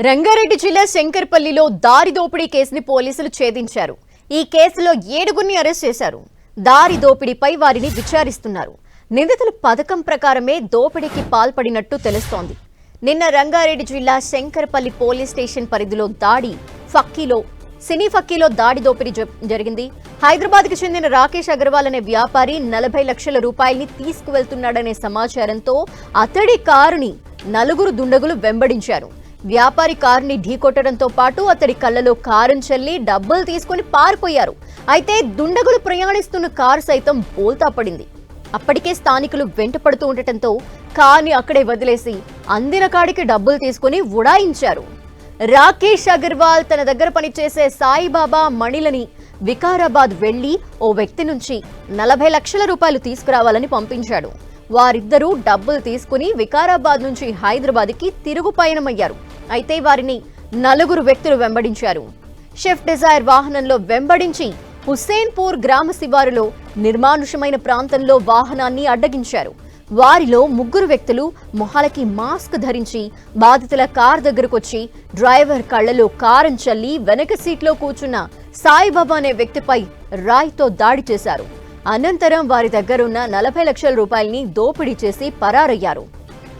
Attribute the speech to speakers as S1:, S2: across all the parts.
S1: రంగారెడ్డి జిల్లా శంకర్పల్లిలో దారి దోపిడీ కేసుని పోలీసులు ఛేదించారు. ఈ కేసులో ఏడుగురిని అరెస్ట్ చేశారు. దారి దోపిడీపై వారిని విచారిస్తున్నారు. నిందితులు పథకం ప్రకారమే దోపిడీకి పాల్పడినట్టు తెలుస్తోంది. నిన్న రంగారెడ్డి జిల్లా శంకర్పల్లి పోలీస్ స్టేషన్ పరిధిలో దాడి ఫక్కీలో సినీ ఫక్కీలో దాడి దోపిడీ జ- జరిగింది. హైదరాబాద్కు చెందిన రాకేష్ అగర్వాల్ అనే వ్యాపారి నలభై లక్షల రూపాయల్ని తీసుకువెళ్తున్నాడనే సమాచారంతో అతడి కారుని నలుగురు దుండగులు వెంబడించారు. వ్యాపారి కారుని ఢీకొట్టడంతో పాటు అతడి కళ్ళలో కారం చల్లి డబ్బులు తీసుకుని పారిపోయారు. అయితే దుండగులు ప్రయాణిస్తున్న కారు సైతం బోల్తా పడింది. అప్పటికే స్థానికులు వెంట పడుతూ ఉండటంతో కార్ని అక్కడే వదిలేసి అందిన కాడికి డబ్బులు తీసుకుని ఉడాయించారు. రాకేష్ అగర్వాల్ తన దగ్గర పనిచేసే సాయిబాబా మణిలని వికారాబాద్ వెళ్ళి ఓ వ్యక్తి నుంచి నలభై లక్షల రూపాయలు తీసుకురావాలని పంపించాడు. వారిద్దరూ డబ్బులు తీసుకుని వికారాబాద్ నుంచి హైదరాబాద్కి తిరుగు పయనమయ్యారు. అయితే వారిని నలుగురు వ్యక్తులు వెంబడించారు. షిఫ్ట్ డిజైర్ వాహనంలో వెంబడించి హుస్సేన్పూర్ గ్రామ శివారులో నిర్మానుషమైన ప్రాంతంలో వాహనాన్ని అడ్డగించారు. వారిలో ముగ్గురు వ్యక్తులు మొహాలకి మాస్క్ ధరించి బాధితుల కార్ దగ్గరకొచ్చి డ్రైవర్ కళ్ళలో కారం చల్లి వెనక సీట్లో కూర్చున్న సాయిబాబా అనే వ్యక్తిపై రాయితో దాడి చేశారు. అనంతరం వారి దగ్గరున్న నలభై లక్షల రూపాయల్ని దోపిడీ చేసి పరారయ్యారు.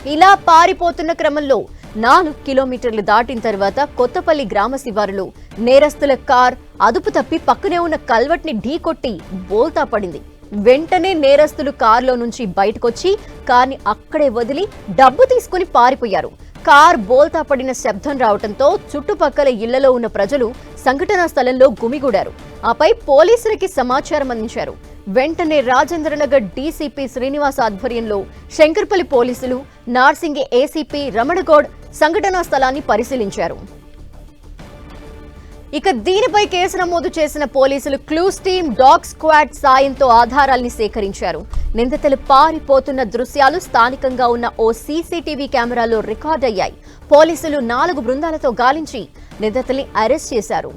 S1: ఇలా పారిపోతున్న క్రమంలో నాలుగు కిలోమీటర్లు దాటిన తర్వాత కొత్తపల్లి గ్రామ శివారులో నేరస్తుల కార్ అదుపు తప్పి పక్కనే ఉన్న కల్వట్ని ఢీకొట్టి బోల్తా పడింది. వెంటనే నేరస్తులు కారులో నుంచి బయటకొచ్చి కార్ని అక్కడే వదిలి డబ్బు తీసుకుని పారిపోయారు. కార్ బోల్తా పడిన శబ్దం రావడంతో చుట్టుపక్కల ఇళ్ళలో ఉన్న ప్రజలు సంఘటనా స్థలంలో గుమిగూడారు. ఆపై పోలీసులకి సమాచారం అందించారు. వెంటనే రాజేంద్రనగర్ డీసీపీ శ్రీనివాస్ ఆధ్వర్యంలో శంకర్పల్లి పోలీసులు నార్సింగి ఏసీపీ రమణగౌడ్ సంఘటనా స్థలాన్ని పరిశీలించారు. ఇక దీనిపై కేసు నమోదు చేసిన పోలీసులు క్లూస్ టీమ్ డాగ్ స్క్వాడ్ సాయంతో ఆధారాల్ని సేకరించారు. నిందితులు పారిపోతున్న దృశ్యాలు స్థానికంగా ఉన్న ఓ సీసీటీవీ కెమెరాలో రికార్డ్ అయ్యాయి పోలీసులు నాలుగు బృందాలతో గాలించి నిందితుల్ని అరెస్ట్ చేశారు.